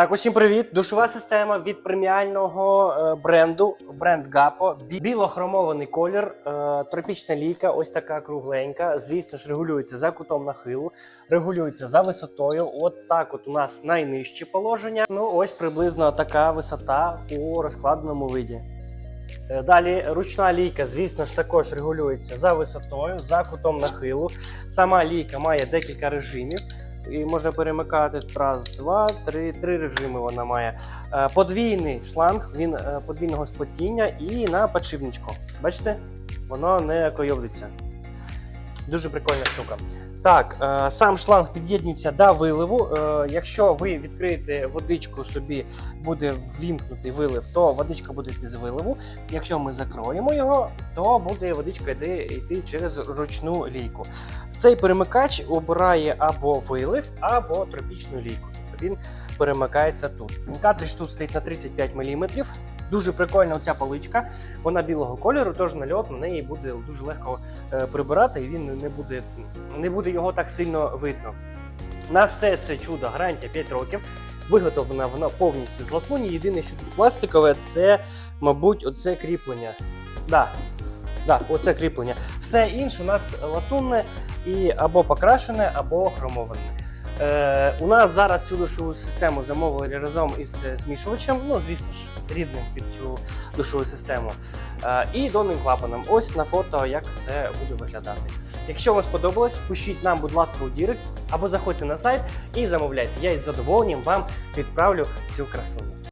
Так, усім привіт! Душова система від преміального е, бренду, бренд Гапо. Білохромований колір, е, тропічна лійка, ось така кругленька. Звісно ж, регулюється за кутом нахилу, регулюється за висотою. От так от у нас найнижче положення. Ну, ось приблизно така висота у розкладеному виді. Е, Далі ручна лійка, звісно ж, також регулюється за висотою, за кутом нахилу. Сама лійка має декілька режимів. І можна перемикати раз, два, три, три режими вона має. Е, Подвійний шланг, він е, подвійного сплетіння і на подшипничку. Бачите? Воно не койовдиться. Дуже прикольна штука. Так, е, сам шланг під'єднується до виливу. Е, Якщо ви відкриєте водичку, собі буде ввімкнутий вилив, то водичка буде йти з виливу. Якщо ми закроємо його, то буде водичка йти, йти через ручну лійку. Цей перемикач обирає або вилив, або тропічну лійку. Він перемикається тут. Картридж тут стоїть на 35 мм. Дуже прикольна оця поличка. Вона білого кольору, тож нальот на неї буде дуже легко е, прибирати, і він не буде, не буде його так сильно видно. На все це чудо гарантія 5 років. Виготовлена вона повністю з латуні. Єдине, що тут пластикове, це, мабуть, оце кріплення. Да, да, оце кріплення. Все інше у нас латунне і або покрашене, або хромоване. Е, у нас зараз цю душову систему замовили разом із е, змішувачем, ну, звісно ж, рідним під цю душову систему. Е, і донним клапаном. Ось на фото, як це буде виглядати. Якщо вам сподобалось, пишіть нам, будь ласка, у Дірект або заходьте на сайт і замовляйте. Я із задоволенням вам відправлю цю красуню.